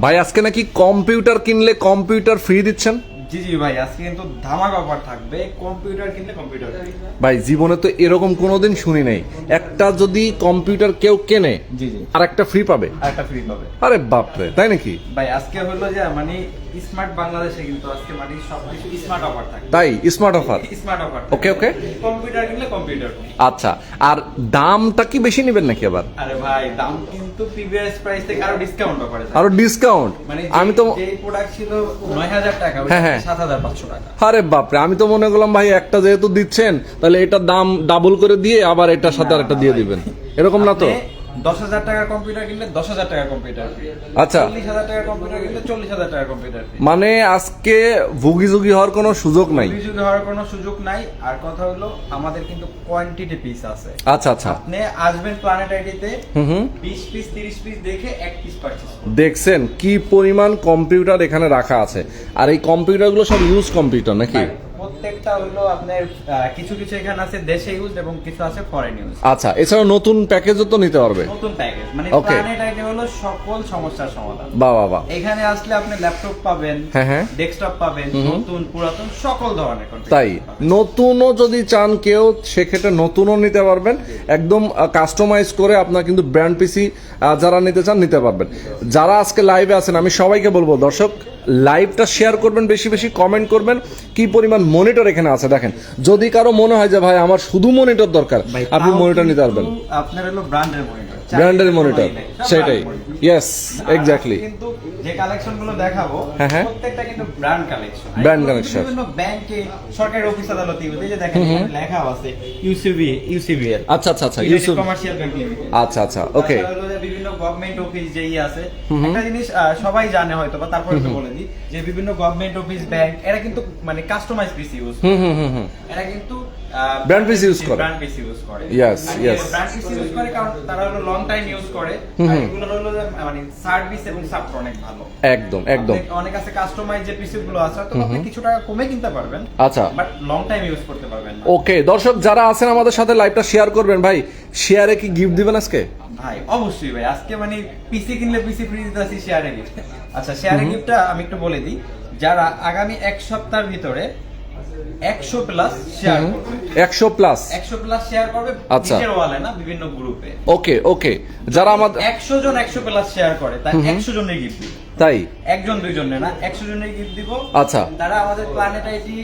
ভাই আজকে নাকি কম্পিউটার কিনলে কম্পিউটার ফ্রি দিচ্ছেন? জি জি ভাই আজকে কিন্তু ধামাক অফার থাকবে। কম্পিউটার কিনলে কম্পিউটার ভাই জীবনে তো এরকম কোনোদিন শুনি নাই। একটা যদি কম্পিউটার কেউ কেনে জি জি। আর একটা ফ্রি পাবে। আর একটা ফ্রি পাবে। আরে বাপরে তাই নাকি? ভাই আজকে হলো যে মানে স্মার্ট বাংলাদেশে কিন্তু আজকে মানে সবকিছু স্মার্ট অফার থাকবে তাই? Smart offer? Smart offer okay okay. Computer কিনলে কম্পিউটার আচ্ছা আর দামটা কি বেশি নেবেন নাকি আবার? আরে ভাই দাম কিন্তু প্রিভিয়াস প্রাইস থেকে আরও ডিসকাউন্ট অফারে আরও ডিসকাউন্ট মানে আমি তো যে প্রোডাক্ট ছিল নয় হাজার টাকা হ্যাঁ, হ্যাঁ। সাত হাজার পাঁচশো টাকা। আরে বাপরে আমি তো মনে করলাম ভাই একটা যেহেতু দিচ্ছেন তাহলে এটার দাম ডাবল করে দিয়ে আবার এটার সাথে আর একটা দিয়ে দিবেন। এরকম না তো? দশ হাজার টাকার কম্পিউটার কিনলে দশ হাজার টাকার কম্পিউটার আচ্ছা। চল্লিশ হাজার টাকার কম্পিউটার কিনলে চল্লিশ হাজার টাকার কম্পিউটার মানে আজকে ভুগিঝুগি হওয়ার কোনো সুযোগ নাই? অভিযোগ হওয়ার কোনো সুযোগ নাই। আর কথা হলো আমাদের কিন্তু কোয়ান্টিটি পিস আছে। আচ্ছা আচ্ছা। আপনি আসবেন প্ল্যানেট আইডিতে বিশ পিস তিরিশ পিস দেখে এক পিস পারচেস দেখছেন কি পরিমাণ কম্পিউটার এখানে রাখা আছে? আর এই কম্পিউটারগুলো সব ইউজ কম্পিউটার নাকি? প্রত্যেকটা হলো আপনার কিছু কিছু এখানে আছে দেশে ইউজ এবং কিছু আছে ফরেন ইউজ আচ্ছা এছাড়াও নতুন প্যাকেজও তো নিতে পারবে। নতুন প্যাকেজ মানে প্ল্যানেট আইডি হলো সকল সমস্যার সমাধান। বা বাবা এখানে আসলে আপনি ল্যাপটপ পাবেন হ্যাঁ, হ্যাঁ। ডেস্কটপ পাবেন নতুন পুরাতন সকল ধরনের তাই নতুনও যদি চান কেউ সেক্ষেত্রে নতুনও নিতে পারবেন। একদম কাস্টমাইজ করে আপনার কিন্তু ব্র্যান্ড পিসি যারা নিতে চান নিতে পারবেন। যারা আজকে লাইভে আছেন আমি সবাইকে বলব দর্শক লাইভটা শেয়ার করবেন বেশি বেশি কমেন্ট করবেন কি পরিমাণ মনিটর এখানে আছে দেখেন। যদি কারও মনে হয় যে ভাই আমার শুধু মনিটর দরকার আপনি মনিটর নিতে পারবেন। আপনার হলো ব্র্যান্ডের মনিটর ব্র্যান্ডের মনিটর সেটাই। ইয়েস এক্স্যাক্টলি কিন্তু যে কালেকশনগুলো দেখাবো হ্যাঁ, হ্যাঁ। প্রত্যেকটা কিন্তু ব্র্যান্ড কালেকশন Brand collection। বিভিন্ন ব্যাংকে সরকারি অফিস আদালতে এই যে দেখেন লেখা আছে ইউসিবি ইউসিবিএল আচ্ছা আচ্ছা আচ্ছা ইউসুফ কমার্শিয়াল ব্যাংক আচ্ছা আচ্ছা ওকে বিভিন্ন গভর্নমেন্ট অফিস যেই আছে একটা জিনিস সবাই জানে হয়তো বা তারপরে একটু বলে দিই যে বিভিন্ন গভর্নমেন্ট অফিস ব্যাংক এরা কিন্তু মানে কাস্টমাইজ পিসি ইউজ হুম হুম হুম হুম। এরা কিন্তু Brand piece use করে। ব্র্যান্ড পিসি ইউজ করে। Yes, yes. Brand PC use করে কারণ তারা হলো লং টাইম ইউজ করে। এগুলো হলো মানে সার্ভিস এবং সাপোর্ট অনেক ভালো। একদম একদম। অনেক আছে কাস্টমাইজ যে পিসি গুলো আছে তো আপনি কিছু টাকা কমে কিনতে পারবেন আচ্ছা। বাট লং টাইম ইউজ করতে পারবেন ওকে দর্শক যারা আছেন আমাদের সাথে লাইভটা শেয়ার করবেন ভাই শেয়ারে কি গিফট দিবেন আজকে? ভাই অবশ্যই ভাই আজকে মানে পিসি কিনলে পিসি ফ্রি দিতেছি শেয়ারে গিফট আচ্ছা শেয়ারে গিফটটা আমি একটু বলে দিই যারা আগামী এক সপ্তাহের ভিতরে একশো প্লাস শেয়ার করবে। একশো প্লাস একশো প্লাস শেয়ার করবে আচ্ছা। নিজের ওয়ালে না বিভিন্ন গ্রুপে ওকে ওকে। যারা আমাদের একশো জন একশো প্লাস শেয়ার করে তাই একশো জনের গিফট দিব। তাই? একজন দুইজনের না একশো জনের গিফট দিব। আচ্ছা। তারা আমাদের প্ল্যানেট আইটি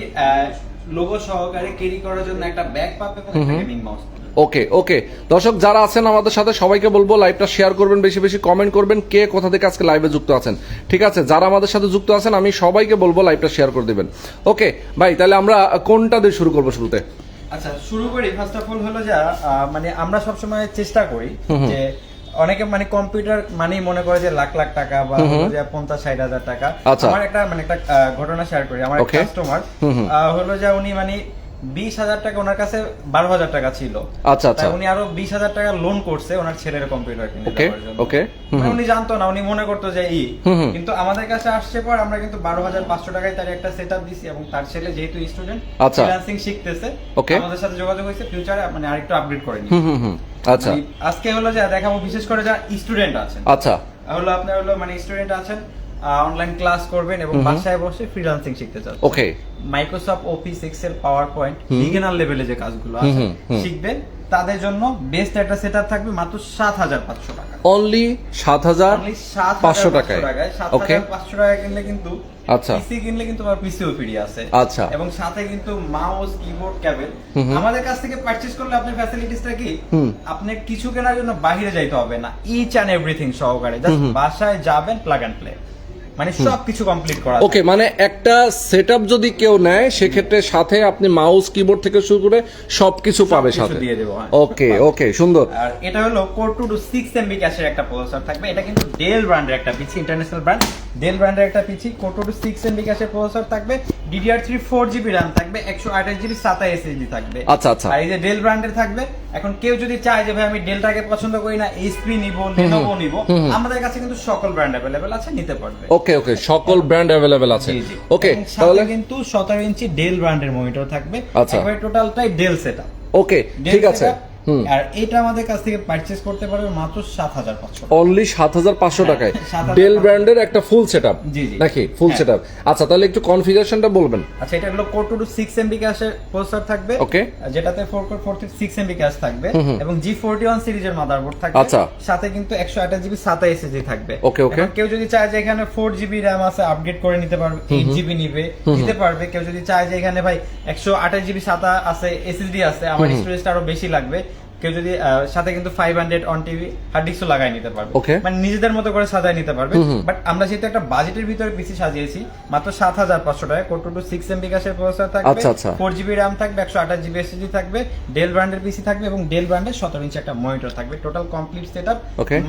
লোগো সহকারে ক্যারি করার জন্য একটা ব্যাগ পাবে এবং একটা গেমিং মাউস ওকে ওকে। দর্শক যারা আছেন আমাদের সাথে সবাইকে বলব লাইভটা শেয়ার করবেন বেশি বেশি কমেন্ট করবেন কে কোথা থেকে আজকে লাইভে যুক্ত আছেন। ঠিক আছে? যারা আমাদের সাথে যুক্ত আছেন আমি সবাইকে বলব লাইভটা শেয়ার করে দিবেন। ওকে ভাই তাহলে আমরা কোনটা দিয়ে শুরু করব শুরুতে? আচ্ছা শুরু করি। ফার্স্ট অফ অল হলো যা মানে আমরা সবসময় চেষ্টা করি যে অনেকে মানে কম্পিউটার মানেই মনে করে যে লাখ লাখ টাকা বা যে পঞ্চাশ ষাট হাজার টাকা। আচ্ছা। আমার একটা মানে একটা ঘটনা শেয়ার করি আমার কাস্টমার। হলো যে উনি মানে বিশ হাজার টাকা ওনার কাছে বারো হাজার টাকা ছিল আচ্ছা, আচ্ছা। উনি আরও বিশ হাজার টাকা লোন করছে ওনার ছেলের কম্পিউটার কিনে মানে হুম। উনি জানতো না উনি মনে করতো যে ই। কিন্তু আমাদের কাছে আসছে পর আমরা কিন্তু বারো হাজার পাঁচশো টাকায় তার একটা সেট দিছি এবং তার ছেলে যেহেতু স্টুডেন্ট আচ্ছা। ফ্রিল্যান্সিং শিখতেছে Okay. আমাদের সাথে যোগাযোগ হয়েছে ফিউচারে মানে আরেকটু আপডেট করে নিই হুম হুম হুম আচ্ছা মানে আজকে হলো যা দেখাবো বিশেষ করে যারা স্টুডেন্ট আছেন আচ্ছা হলো আপনার হলো মানে স্টুডেন্ট আছেন অনলাইন ক্লাস করবেন এবং বাসায় বসে ফ্রিল্যান্সিং শিখতে চান okay Microsoft Office Excel PowerPoint beginner লেভেলে যে কাজগুলো আছে। শিখবেন। তাদের জন্য বেস্ট একটা সেটআপ থাকবে মাত্র সাত হাজার পাঁচশো টাকা। অনলি সাত হাজার 7,500 পাঁচশো টাকায়। টাকায়। ওকে 7,500 টাকা কিনলে কিন্তু আচ্ছা। পিসি কিনলে কিন্তু আমার পিসিও ফ্রি আছে। আচ্ছা। এবং সাথে কিন্তু মাউস কিবোর্ড কেবল। আমাদের কাছ থেকে পারচেজ করলে আপনার ফ্যাসিলিটিসটা কি? আপনি কিছু কেনার জন্য বাইরে যাইতে হবে না। ইচ এন্ড এভরিথিং সহকারে। জাস্ট বাসায় যাবেন প্লাগ এন্ড প্লে মানে সবকিছু কমপ্লিট করা ওকে মানে একটা সেটআপ যদি কেউ নেয় সেক্ষেত্রে সাথে আপনি মাউস কিবোর্ড থেকে শুরু করে সবকিছু পাবে সাথে। দিয়ে দেবো, হ্যাঁ। ওকে ওকে সুন্দর। আর এটা হলো core two two six MB ক্যাশের একটা প্রসেসর থাকবে। এটা কিন্তু ডেল ব্র্যান্ডের একটা পিসি ইন্টারন্যাশনাল ব্র্যান্ড ডেল ব্র্যান্ডের একটা পিছি টু সিক্স এমবি ক্যাশের প্রসেসর থাকবে DDR three four GB RAM থাকবে একশো আঠাশ জিবি সাতা এসএসডি থাকবে। আচ্ছা, আচ্ছা। আর এই যে ডেল ব্র্যান্ডের থাকবে এখন কেউ যদি চায় যে ভাই আমি ডেলটাকে পছন্দ করি না এইচপি নিব লেনোভো নিব আমাদের কাছে কিন্তু সকল ব্র্যান্ড অ্যাভেলেবেল আছে নিতে পারবে। ওকে ওকে সকল ব্র্যান্ড অ্যাভেলেবেল আছে। ওকে তাহলে? কিন্তু সতেরো ইঞ্চি ডেল ব্র্যান্ডের মনিটর থাকবে। একবারে টোটালটাই ডেল সেটআপ ওকে ঠিক আছে। আর এটা আমাদের কাছ থেকে পারচেজ করতে পারবে মাত্র সাত হাজার পাঁচশো অনলি সাত হাজার পাঁচশো টাকায়। ডেল ব্র্যান্ডের একটা ফুল সেট আপ। নাকি? ফুল হ্যাঁ। সেট আপ আচ্ছা তাহলে একটু কনফিগারেশনটা বলবেন। আচ্ছা এটা হলো core two two six MB ক্যাশের প্রসেসর থাকবে। Okay. যেটাতে four core four six MB cache থাকবে। এবং জি ফোরটি ওয়ান সিরিজের মাদারবোর্ড থাকবে। আচ্ছা। সাথে কিন্তু একশো আঠাশ জিবি সাতা এসএসডি থাকবে। Okay. এখন কেউ যদি চায় যে এখানে ফোর জিবি র্যাম আছে আপগ্রেড করে নিতে পারবে এইট জিবি নিবে নিতে পারবে। কেউ যদি চায় যে এখানে ভাই একশো আঠাশ জিবি সাতা আছে এসএসডি আছে আমার স্টোরেজটা আরও বেশি লাগবে কেউ যদি সাথে কিন্তু five hundred on TV hard ডিস্কও লাগাই নিতে পারবে। মানে নিজেদের মতো করে সাজায় নিতে পারবে। বাট আমরা যেহেতু একটা বাজেটের ভিতরে পিসি সাজিয়েছি মাত্র সাত হাজার পাঁচশো টাকা। কোর টু সিক্স এমবি ক্যাশের প্রসেসর থাকবে। ফোর জিবি র্যাম থাকবে একশো আঠাশ জিবি এসএসডি থাকবে ডেল ব্র্যান্ডের পিসি থাকবে এবং ডেল ব্র্যান্ডের সতেরো ইঞ্চি একটা মনিটর থাকবে। Total complete set up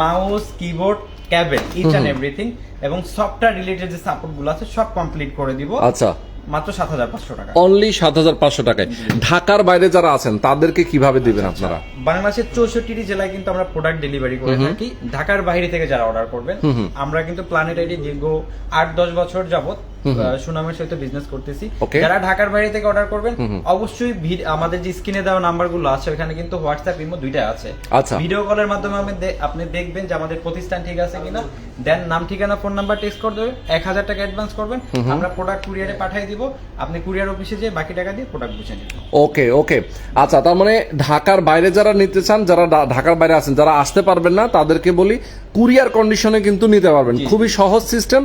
mouse keyboard cable each and everything এবং সফটওয়্যার রিলেটেড যে সাপোর্টগুলো আছে সব কমপ্লিট করে দিব। আচ্ছা। মাত্র সাত হাজার পাঁচশো টাকা। অনলি সাত হাজার পাঁচশো টাকায়। ঢাকার বাইরে যারা আছেন তাদেরকে কীভাবে দিবেন আপনারা? বাংলাদেশের চৌষট্টিটি জেলায় কিন্তু আমরা প্রোডাক্ট ডেলিভারি করে থাকি। ঢাকার বাইরে থেকে যারা অর্ডার করবেন আমরা কিন্তু প্ল্যানেটারি দীর্ঘ আট দশ বছর যাবত সুনামের সহিত বিজনেস করতেছি। যারা ঢাকার বাইরে থেকে অর্ডার করবেন অবশ্যই আমাদের যে স্ক্রিনে দেওয়া নাম্বারগুলো আছে ওখানে কিন্তু হোয়াটসঅ্যাপ ইমো দুইটা আছে। আচ্ছা। ভিডিও কলের মাধ্যমে আপনি দেখবেন যে আমাদের প্রতিষ্ঠান ঠিক আছে কিনা। দেন নাম ঠিকানা ফোন নাম্বার টেক্সট করে দেবেন। এক হাজার টাকা অ্যাডভান্স করবেন। আমরা প্রোডাক্ট কুরিয়ারে পাঠিয়ে দিব। আপনি কুরিয়ার অফিসে যেয়ে বাকি টাকা দিয়ে প্রোডাক্ট বুঝে নেবেন। ওকে ওকে আচ্ছা তার মানে ঢাকার বাইরে যারা নিতে চান যারা ঢাকার বাইরে আছেন যারা আসতে পারবেন না তাদেরকে বলি কুরিয়ার কন্ডিশনে কিন্তু নিতে পারবেন। খুবই সহজ সিস্টেম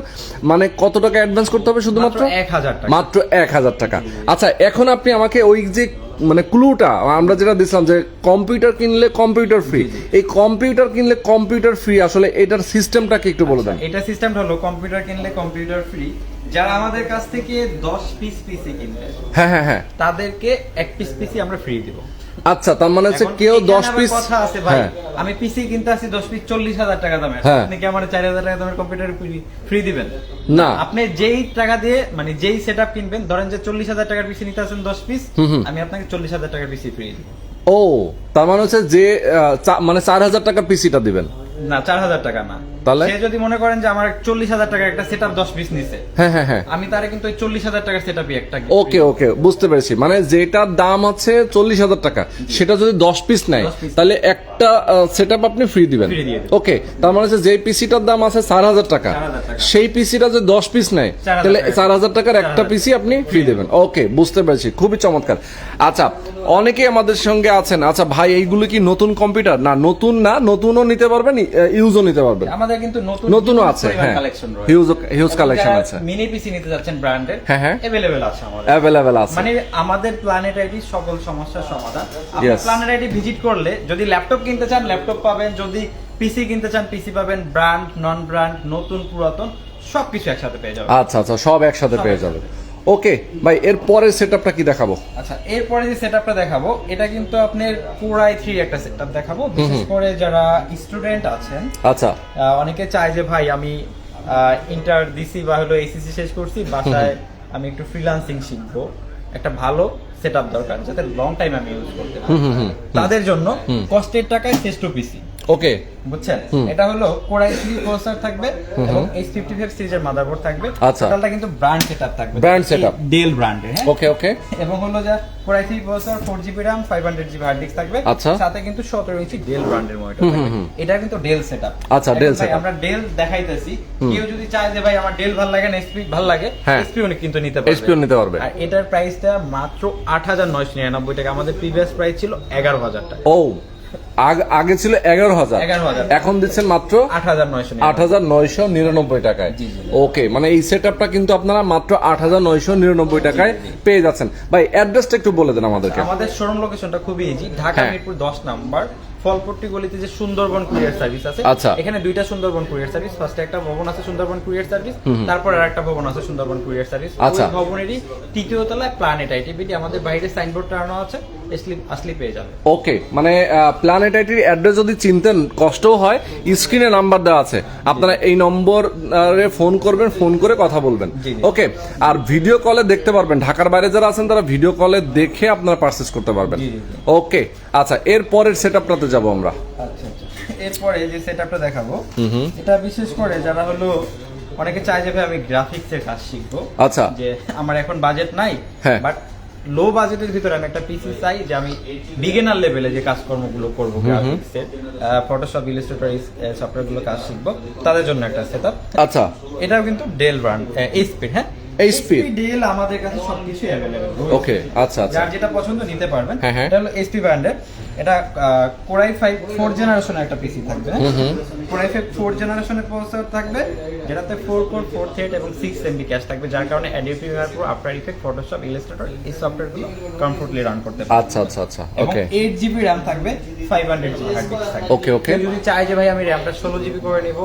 মানে কত টাকা অ্যাডভান্স করতে হবে শুধুমাত্র এক হাজার মাত্র এক হাজার টাকা। আচ্ছা এখন আপনি আমাকে ওই যে মানে ক্লুটা আমরা যেটা দিছিলাম যে কম্পিউটার কিনলে কম্পিউটার ফ্রি এই কম্পিউটার কিনলে কম্পিউটার ফ্রি আসলে এটার সিস্টেমটাকে একটু বলে দেন? এটা সিস্টেমটা হলো কম্পিউটার কিনলে কম্পিউটার ফ্রি যারা আমাদের কাছ থেকে 10 পিস পিসি কিনবে হ্যাঁ হ্যাঁ হ্যাঁ। তাদেরকে এক পিস পিসি আমরা ফ্রি দিব। আচ্ছা তার মানে হচ্ছে কেউ দশ পিস কথা আছে ভাই। হ্যাঁ। আমি পিসি কিনতে আসি 10 পিস 40000 টাকা দামের। হ্যাঁ। আপনি কি আমার 4000 টাকা দামের কম্পিউটার ফ্রি দিবেন? না। আপনি যেই টাকা দিয়ে মানে যেই সেটআপ কিনবেন ধরেন যে 40000 টাকার পিসি নিতে আসেন 10 পিস আমি আপনাকে 40000 টাকার পিসি ফ্রি দিব ও তার মানে হচ্ছে যে মানে চার হাজার টাকার পিসিটা দিবেন। না 4000 টাকা না। তাহলে? সে যদি মনে করেন যে আমার 40000 টাকার একটা সেটআপ 10 পিস নিছে হ্যাঁ হ্যাঁ হ্যাঁ। আমি তারে কিন্তু ওই 40000 টাকার সেটআপই একটা ওকে ওকে বুঝতে পেরেছি। মানে যেটার দাম আছে চল্লিশ হাজার টাকা সেটা যদি দশ পিস নেয় তাহলে একটা সেট আপনি ফ্রি দিবেন। ওকে তার মানে হচ্ছে যে পিসিটার দাম আছে চার হাজার টাকা। 4,000 টাকা। সেই পিসিটা যদি দশ পিস নেয় তাহলে চার হাজার টাকার একটা পিসি আপনি ফ্রি দেবেন। ওকে বুঝতে পেরেছি। খুবই চমৎকার। আচ্ছা অনেকে আমাদের সঙ্গে আছেন আচ্ছা ভাই এইগুলো কি নতুন কম্পিউটার না নতুন না নতুনও নিতে পারবেন ইউজও নিতে পারবেন আমাদের কিন্তু নতুন নতুনও আছে হ্যাঁ কালেকশন রয়েছে হিউজ হিউজ কালেকশন আছে মিনি পিসি নিতে যাচ্ছেন ব্র্যান্ডের হ্যাঁ, হ্যাঁ। अवेलेबल আছে আমাদের অ্যাভেলেবেল আছে মানে আমাদের প্ল্যানেট আইডি সকল সমস্যার সমাধান আপনি Yes. প্ল্যানেট আইডি ভিজিট করলে যদি ল্যাপটপ কিনতে চান ল্যাপটপ পাবেন যদি পিসি কিনতে চান পিসি পাবেন ব্র্যান্ড নন ব্র্যান্ড নতুন পুরাতন সবকিছু একসাথে পেয়ে যাবেন আচ্ছা আচ্ছা সব একসাথে পেয়ে যাবেন ওকে ভাই এর পরের সেটআপটা কি দেখাবো? আচ্ছা এরপরে যে সেটআপটা দেখাবো এটা কিন্তু আপনার কোরাই থ্রি একটা সেটআপ দেখাবো। বিশেষ করে যারা স্টুডেন্ট আছেন আচ্ছা। অনেকে চায় যে ভাই আমি ইন্টার দিছি বা হলো এসিসি শেষ করছি বাসায় আমি একটু ফ্রিল্যান্সিং শিখব। একটা ভালো সেটআপ দরকার যাতে লং টাইম আমি ইউজ করতে তাদের জন্য কষ্টের টাকায় শ্রেষ্ঠ পিসি ওকে বুঝছেন? এটা হলো কোরাই থ্রি প্রসেসর থাকবে এবং এইচ ফিফটি ফাইভ সিরিজের মাদারবোর্ড থাকবে। আচ্ছা। টোটালটা কিন্তু ব্র্যান্ড সেটআপ থাকবে। Setup। ডেল হ্যাঁ? ওকে ওকে এবং হলো যা core i three processor four GB RAM five hundred GB hard disk থাকবে। আচ্ছা। সাথে কিন্তু সতেরো ইঞ্চি ডেল ব্র্যান্ডের মনিটর এটা কিন্তু ডেল সেটআপ আচ্ছা, Dell setup। আমরা ডেল দেখাইতেছি। কেউ যদি চায় যে ভাই আমার ডেল ভালো লাগে না এসপি ভালো লাগে। হ্যাঁ। এসপি অনেক কিন্তু নিতে পারবে। এসপিও নিতে পারবে। আর এটার প্রাইসটা মাত্র আট হাজার নয়শো নিরানব্বই টাকা। আমাদের প্রিভিয়াস প্রাইস ছিল এগারো হাজার টাকা। ও আগে ছিল এগারো হাজার। এখন দিচ্ছেন মাত্র আট হাজার নয়শো নিরানব্বই। টাকায়। ওকে মানে এই সেট আপটা কিন্তু আপনারা মাত্র আট হাজার নয়শো নিরানব্বই টাকায় পেয়ে যাচ্ছেন। ভাই অ্যাড্রেসটা একটু বলে দেন আমাদেরকে। আমাদের শোরুম লোকেশনটা খুবই ইজি ঢাকা হ্যাঁ। মিরপুর দশ নাম্বার। ফলপট্টি গলিতে যে সুন্দরবন কুরিয়ার সার্ভিস আছে আচ্ছা। এখানে দুইটা সুন্দরবন কুরিয়ার সার্ভিস ফার্স্টে একটা ভবন আছে সুন্দরবন কুরিয়ার সার্ভিস তারপর আর একটা ভবন আছে সুন্দরবন কুরিয়ার সার্ভিস আচ্ছা। ওই ভবনেরই তৃতীয় তলায় প্ল্যানেট আইটিভিটি আমাদের বাইরে সাইনবোর্ড টানানো আছে আসলে পেয়ে যাবে ওকে মানে প্ল্যানেট আইটির অ্যাড্রেস যদি চিনতেন কষ্টও হয় স্ক্রিনে নাম্বার দেওয়া আছে আপনারা এই নম্বরে ফোন করবেন ফোন করে কথা বলবেন। ওকে আর ভিডিও কলে দেখতে পারবেন ঢাকার বাইরে যারা আছেন তারা ভিডিও কলে দেখে আপনারা পারচেস করতে পারবেন। ওকে আচ্ছা এর পরের সেট আপটাতে যাব আমরা। আচ্ছা আচ্ছা। এরপরে যে সেটআপটা দেখাবো এটা বিশেষ করে যারা হলো অনেকে চায় যে আমি গ্রাফিক্স এর কাজ শিখব। আচ্ছা। যে আমার এখন বাজেট নাই। বাট লো বাজেটের ভিতরে আমি একটা পিসি চাই যে আমি বিগিনার লেভেলে যে কাজকর্মগুলো করব গ্রাফিক্সের ফটোশপ ইলাস্ট্রেটর সফটওয়্যারগুলো কাজ শিখব। তাদের জন্য একটা সেটআপ আচ্ছা। এটাও কিন্তু ডেল ব্র্যান্ড এইচপি হ্যাঁ? HP ডিল আমাদের কাছে সবকিছু অ্যাভেলেবেল ওকে আচ্ছা আচ্ছা। যার যেটা পছন্দ নিতে পারবেন হ্যাঁ, হ্যাঁ। এটা হলো এইচপি ব্র্যান্ডের এটা কোরাই ফাইভ ফোর জেনারেশনের একটা পিসি থাকবে। কোরাই ফাইভ ফোর জেনারেশনের প্রসেসর থাকবে যেটাতে ফোর কোর ফোর থ্রেড এবং সিক্স এমবি ক্যাশ থাকবে যার কারণে Adobe pro after effect Photoshop Illustrator এই সফটওয়্যারগুলো কমফোর্টলি রান করতে পারবে। আচ্ছা আচ্ছা আচ্ছা ওকে এইট জিবি র্যাম থাকবে five hundred GB hard disk থাকবে। Okay. কেউ যদি চায় যে ভাই আমি র্যামটা ষোলো জিবি করে নিবো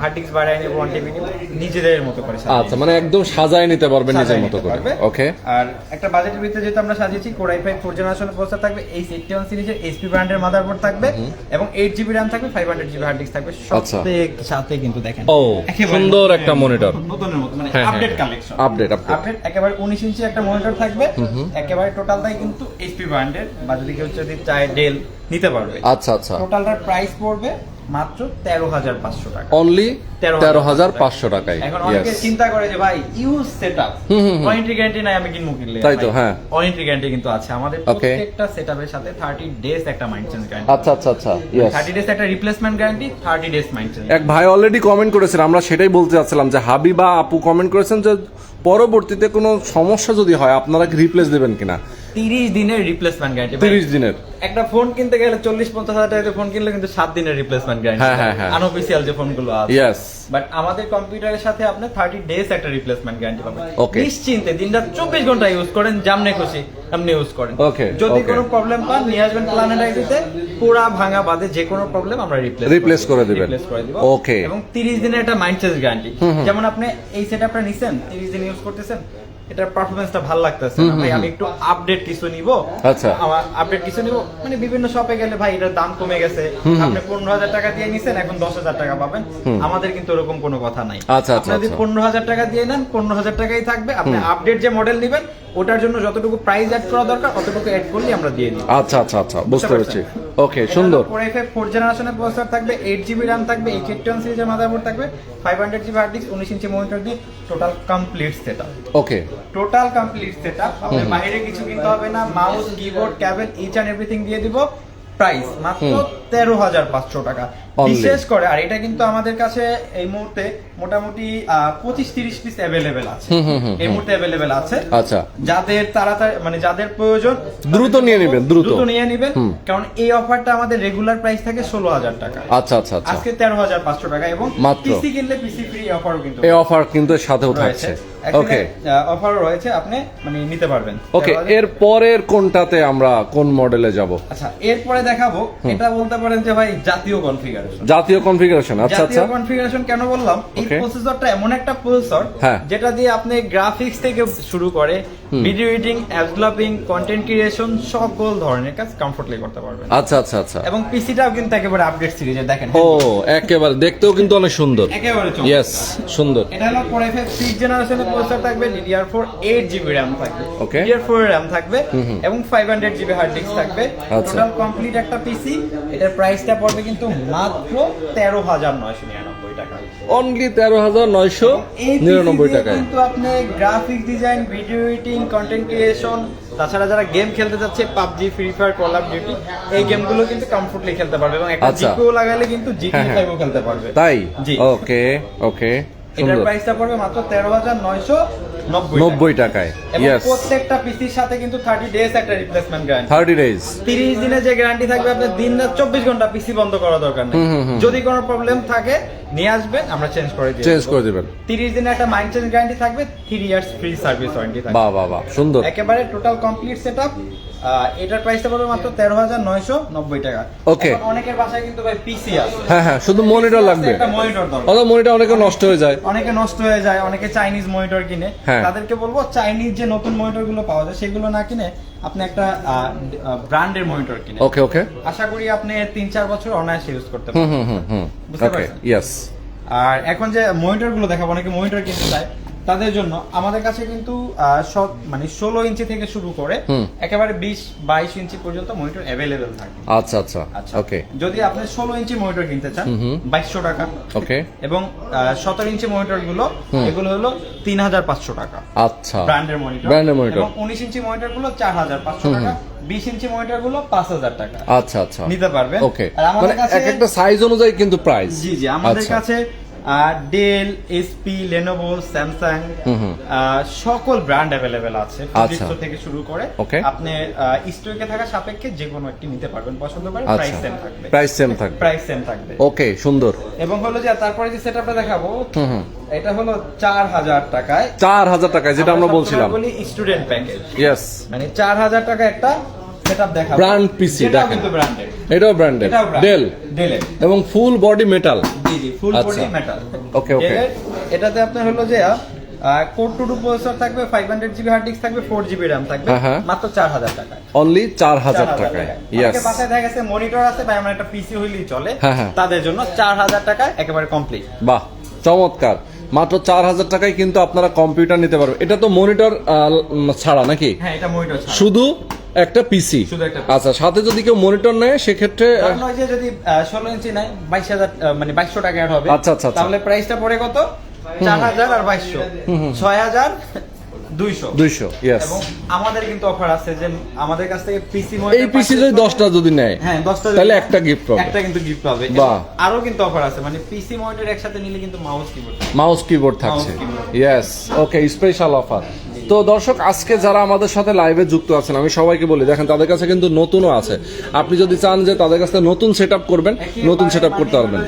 হার্ড ডিস্ক নেব ওয়ান টিবি নিবো নিজেদের মতো করে আচ্ছা মানে একদম সাজায় নিতে পারবেন নিজের মতো করে। পারবে। ওকে আর একটা বাজেটের ভিতরে যেহেতু আমরা সাজিয়েছি কোরাই ফাইভ ফোর জেনারেশনের প্রসেসর থাকবে এই এইটটি ওয়ান সিরিজের এইচপি ব্র্যান্ডের মাদারবোর্ড থাকবে এবং এইট জিবি র্যাম থাকবে five hundred GB hard disk থাকবে। সবথেকে সাথে কিন্তু দেখেন। ও, সুন্দর একটা মনিটর নতুনের মতো মানে হ্যাঁ, হ্যাঁ, আপডেট হ্যাঁ। Collection update। আপডেট একেবারে উনিশ ইঞ্চি একটা মনিটর থাকবে। একেবারে টোটালটাই কিন্তু এইচপি ব্র্যান্ডের বা যদি কেউ যদি চায় ডেল নিতে পারবে। আচ্ছা আচ্ছা। টোটালটার প্রাইস পড়বে মাত্র তেরো হাজার পাঁচশো টাকা। অনলি তেরো হাজার পাঁচশো টাকায়। এখন অনেকে চিন্তা করে যে ভাই ইউজ সেটআপ ওয়ারেন্টি গ্যারান্টি নাই আমি কিনবো কিনলে। তাই তো, হ্যাঁ। ওয়ারেন্টি গ্যারান্টি কিন্তু আছে। আমাদের. প্রত্যেকটা সেটআপের সাথে 30 ডেজ একটা মাইন্টেন্স গ্যারান্টি আচ্ছা আচ্ছা আচ্ছা। ইয়েস 30 ডেজ একটা রিপ্লেসমেন্ট গ্যারান্টি 30 ডেজ মাইন্টেন্স এক ভাই অলরেডি কমেন্ট করেছেন আমরা সেটাই বলতে চাচ্ছিলাম যে হাবিবা আপু কমেন্ট করেছেন যে পরবর্তীতে কোনো সমস্যা যদি হয় আপনারা কি রিপ্লেস দেবেন কিনা? 30 দিনের রিপ্লেসমেন্ট গ্যারান্টি তিরিশ দিনের। একটা ফোন কিনতে গেলে 40 50 হাজার টাকা ফোন কিনলে কিন্তু সাত দিনের রিপ্লেসমেন্ট গ্যারান্টি। আনঅফিশিয়াল যে ফোনগুলো আছে ইয়েস বাট আমাদের কম্পিউটারের সাথে আপনি 30 ডেজ একটা রিপ্লেসমেন্ট গ্যারান্টি পাবেন Okay. নিশ্চিন্তে দিনটা 24 ঘণ্টা ইউজ করেন জামনে খুশি আপনি ইউজ করেন যদি কোনো প্রবলেম পান নিয়ে আসবেন প্ল্যানেট আইডিতে পুরা ভাঙা বাদে যে কোনো প্রবলেম আমরা রিপ্লেস করে দিবেন। রিপ্লেস করে দিব Okay. এবং 30 দিনের একটা মাইন্ড চেঞ্জ গ্যারান্টি যেমন আপনি এই সেটআপটা নিছেন 30 দিন ইউজ করতেছেন এটার পারফরমেন্সটা ভালো লাগতেছে না। ভাই আমি একটু আপডেট কিছু নিব। আচ্ছা। আমার আপডেট কিছু নিব। মানে বিভিন্ন শপে গেলে ভাই এটার দাম কমে গেছে। আপনি পনেরো হাজার টাকা দিয়ে নিছেন এখন দশ হাজার টাকা পাবেন। আমাদের কিন্তু ওরকম কোনো কথা নাই। আচ্ছা, আচ্ছা, আপনি যদি আচ্ছা। পনেরো হাজার টাকা দিয়ে নেন পনেরো হাজার টাকাই থাকবে। আপনি আপডেট যে মডেল নেবেন ওটার জন্য যতটুকু প্রাইস অ্যাড করা দরকার অতটুকু অ্যাড করলে আমরা দিয়ে দিই। আচ্ছা আচ্ছা আচ্ছা বুঝতে পেরেছি। ওকে সুন্দর। ফোর এফ ফোর জেনারেশনের প্রসেসর থাকবে এইট জিবি র্যাম থাকবে এই কেটন সিরিজের মাদারবোর্ড থাকবে five hundred GB hard disk উনিশ ইঞ্চি মনিটর দিয়ে total complete set okay total complete setup আপনার বাইরে কিছু কিনতে হবে না mouse keyboard cable each and everything দিয়ে দিব। প্রাইস মাত্র তেরো হাজার পাঁচশো টাকা। বিশেষ করে আর এটা কিন্তু আমাদের কাছে এই মুহূর্তে মোটামুটি পঁচিশ তিরিশ পিস অ্যাভেলেবেল আছে। এই মুহূর্তে অ্যাভেলেবেল আছে। আচ্ছা। যাদের তাড়াতাড়ি মানে যাদের প্রয়োজন দ্রুত নিয়ে নেবেন দ্রুত। নিয়ে নেবেন। কারণ এই অফারটা আমাদের রেগুলার প্রাইস থাকে ষোলো হাজার টাকা। আচ্ছা আচ্ছা আচ্ছা। আজকে তেরো হাজার পাঁচশো টাকা এবং। পিসি কিনলে পিসি ফ্রি অফারও কিন্তু এই অফার কিন্তু সাথেও থাকছে। ওকে অফারও রয়েছে আপনি মানে নিতে পারবেন। ওকে এর পরের কোনটাতে আমরা কোন মডেলে যাব? আচ্ছা এরপরে দেখাবো এটা বলতে পারেন যে ভাই জাতীয় কনফিগারেশন জাতীয় কনফিগারেশন আচ্ছা আচ্ছা। জাতীয় কনফিগারেশন কেন বললাম? এই প্রসেসরটা এমন একটা প্রসেসর হ্যাঁ। যেটা দিয়ে আপনি গ্রাফিক্স থেকে শুরু করে video editing app developing content creation সকল ধরনের কাজ কমফোর্টলি করতে পারবেন। আচ্ছা আচ্ছা আচ্ছা। এবং পিসিটাও কিন্তু একেবারে আপডেট সিরিজের দেখেন ও একেবারে দেখতেও কিন্তু অনেক সুন্দর। একেবারে। ইয়েস সুন্দর। এটা হলো কোর এফ সিক্স জেনারেশনের প্রসেসর থাকবে DDR four eight GB RAM থাকবে। Okay. ডিডিআর ফোর র্যাম থাকবে এবং five hundred GB hard disk থাকবে। আচ্ছা। টোটাল কমপ্লিট একটা পিসি এটার প্রাইসটা পড়বে কিন্তু মাত্র তেরো হাজার নয়শো নিরানব্বই টাকা। অনলি তেরো হাজার নয়শো নিরানব্বই PC কিন্তু আপনি graphics design video editing content creation তাছাড়া যারা গেম খেলতে যাচ্ছে PUBG free fire call of duty এই গেমগুলো কিন্তু কমফোর্টলি খেলতে পারবে এবং একটা আচ্ছা। জিপিও লাগালে কিন্তু জিটি হ্যাঁ, হ্যাঁ। ফাইভও খেলতে পারবে। তাই? জি। ওকে ওকে এটার প্রাইসটা পড়বে মাত্র তেরো হাজার নয়শো নব্বই টাকায় প্রত্যেকটা পিসির সাথে কিন্তু থার্টি ডেজ একটা রিপ্লেসমেন্ট গ্যারান্টি থার্টি ডেজ তিরিশ দিনের যে গ্যারান্টি থাকবে আপনার দিন রাত চব্বিশ ঘণ্টা পিসি বন্ধ করা দরকার নেই। যদি কোনো প্রবলেম থাকে নিয়ে আসবেন আমরা চেঞ্জ করে দিই চেঞ্জ করে দিবেন। তিরিশ দিনের একটা মাইন্ড চেঞ্জ গ্যারান্টি থাকবে three years free service warranty থাকবে। বাহ বাহ বাহ সুন্দর। একেবারে টোটাল কমপ্লিট সেট আপ এটার প্রাইসটা পড়বে মাত্র তেরো হাজার নয়শো নব্বই টাকা। Okay. এখন অনেকের বাসায় কিন্তু ভাই পিসি আছে। হ্যাঁ হ্যাঁ শুধু মনিটর লাগবে। একটা মনিটর দরকার। অথবা মনিটর অনেকে নষ্ট হয়ে যায়। অনেকে নষ্ট হয়ে যায় অনেকে চাইনিজ মনিটর কিনে। হ্যাঁ। তাদেরকে বলব চাইনিজ যে নতুন মনিটরগুলো পাওয়া যায় সেগুলো না কিনে আপনি একটা ব্র্যান্ডের মনিটর কিনে ওকে ওকে আশা করি আপনি তিন চার বছর অনায়াসে ইউজ করতে পারবেন। হুম হুম হুম বুঝতে ওকে ইয়েস আর এখন যে মনিটরগুলো দেখাবো অনেকে মনিটর কিনতে চায়। তাদের জন্য আমাদের কাছে কিন্তু সব মানে ষোলো ইঞ্চি থেকে শুরু করে একেবারে বিশ বাইশ ইঞ্চি পর্যন্ত মনিটর অ্যাভেলেবেল থাকে। আচ্ছা আচ্ছা। আচ্ছা। ওকে যদি আপনি ষোলো ইঞ্চি মনিটর কিনতে চান। বাইশশো টাকা। ওকে এবং সতেরো ইঞ্চি মনিটরগুলো এগুলো হলো তিন হাজার পাঁচশো টাকা। আচ্ছা। ব্র্যান্ডের মনিটর monitor। এবং উনিশ ইঞ্চি মনিটরগুলো চার হাজার পাঁচশো টাকা। বিশ ইঞ্চি মনিটরগুলো পাঁচ হাজার টাকা। আচ্ছা আচ্ছা। নিতে পারবেন। ওকে আর আমাদের মানে কাছে এক একটা সাইজ অনুযায়ী কিন্তু প্রাইস জি জি। আমাদের আচ্ছা। কাছে ডেল এসপি লেনোভো স্যামসাং। সকল ব্র্যান্ড অ্যাভেলেবেল আছে আচ্ছা। থেকে শুরু করে। আপনি স্টকে থাকা সাপেক্ষে যে কোনো একটি নিতে পারবেন। পছন্দ করে আচ্ছা। প্রাইস সেম থাকবে। প্রাইস সেম থাকবে। প্রাইস সেম থাকবে। ওকে সুন্দর। এবং হলো যে তারপরে যে সেটআপটা দেখাবো এটা হলো চার হাজার টাকায়। চার হাজার টাকায় যেটা আমরা বলছিলাম। বলি স্টুডেন্ট প্যাকেজ ইয়েস মানে চার হাজার টাকা একটা সেটআপ দেখাবো। Brand PC দেখেন। এটাও ব্র্যান্ডেড ডেল এবং ফুল বডি মেটাল জি জি full. Body metal Okay, okay. এটাতে আপনার হলো যে কোড টু টু প্রসেসর থাকবে five hundred GB hard disk থাকবে ফোর জিবি র্যাম থাকবে হ্যাঁ, হ্যাঁ। মাত্র চার হাজার অনলি 4,000 টাকায়। টাকায়। ইয়েস বাসায় দেখা গেছে মনিটর আছে বা আমার একটা পিসি হইলেই চলে। হ্যাঁ। তাদের জন্য চার হাজার টাকায় একেবারে কমপ্লিট বাহ চমৎকার। মাত্র চার হাজার টাকায় কিন্তু আপনারা কম্পিউটার নিতে পারবেন। এটা তো মনিটর ছাড়া নাকি? শুধু একটা পিসি শুধু একটা PC আচ্ছা সাথে যদি কেউ মনিটর নেয় সেক্ষেত্রে যদি ষোলো ইঞ্চি নেয় বাইশ হাজার মানে বাইশশো টাকা অ্যাড হবে। আচ্ছা, আচ্ছা, আচ্ছা। তাহলে প্রাইসটা পড়ে কত? চার হাজার আর বাইশশো। ছয় হাজার আমাদের কিন্তু অফার আছে যে আমাদের কাছ থেকে পিসি এই পিসি যদি দশটা যদি নেয় হ্যাঁ দশটা তাহলে একটা gift পাবে। একটা কিন্তু গিফট পাবে। আরও কিন্তু অফার আছে। মানে পিসি মনিটর একসাথে নিলে কিন্তু মাউস কিবোর্ড মাউস কিবোর্ড থাকছে। Mouse yes okay special offer তো দর্শক আজকে যারা আমাদের সাথে লাইভে যুক্ত আছেন আমি সবাইকে বলি দেখেন তাদের কাছে কিন্তু নতুনও আছে। আপনি যদি চান যে তাদের কাছে নতুন সেট করবেন নতুন সেট করতে পারবেন।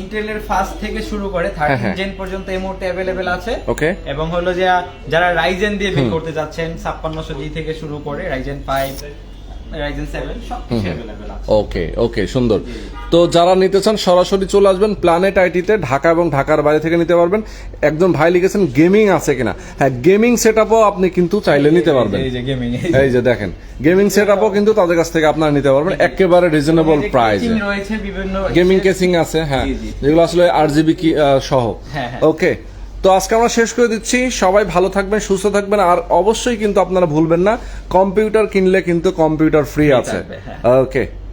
ইন্টেলের ফার্স্ট থেকে শুরু করে হ্যাঁ, থার্টিন হ্যাঁ। জেন পর্যন্ত এই মুহূর্তে অ্যাভেলেবেল আছে। ওকে এবং হলো যে যারা রাইজেন দিয়ে বিল করতে যাচ্ছেন ছাপ্পান্নশো জি থেকে শুরু করে রাইজেন ফাইভ রাইজেন সেভেন সব অ্যাভেলেবেল আছে। ওকে ওকে সুন্দর। তো যারা নিতে চান সরাসরি চলে আসবেন প্ল্যানেট আইটিতে ঢাকা এবং ঢাকার বাইরে থেকে নিতে পারবেন। একজন ভাই লিখেছেন গেমিং আছে কিনা? হ্যাঁ গেমিং সেট আপনি কিন্তু চাইলে নিতে পারবেন। এই যে দেখেন গেমিং সেট কিন্তু তাদের কাছ থেকে আপনারা নিতে পারবেন একেবারে রিজনেবল প্রাইস গেমিং কেসিং আছে হ্যাঁ। যেগুলো আসলে আর জিবি কি সহ। হ্যাঁ, হ্যাঁ। ওকে তো আজকে আমরা শেষ করে দিচ্ছি। সবাই ভালো থাকবেন সুস্থ থাকবেন আর অবশ্যই কিন্তু আপনারা ভুলবেন না কম্পিউটার কিনলে কিন্তু কম্পিউটার ফ্রি আছে। হ্যাঁ। ওকে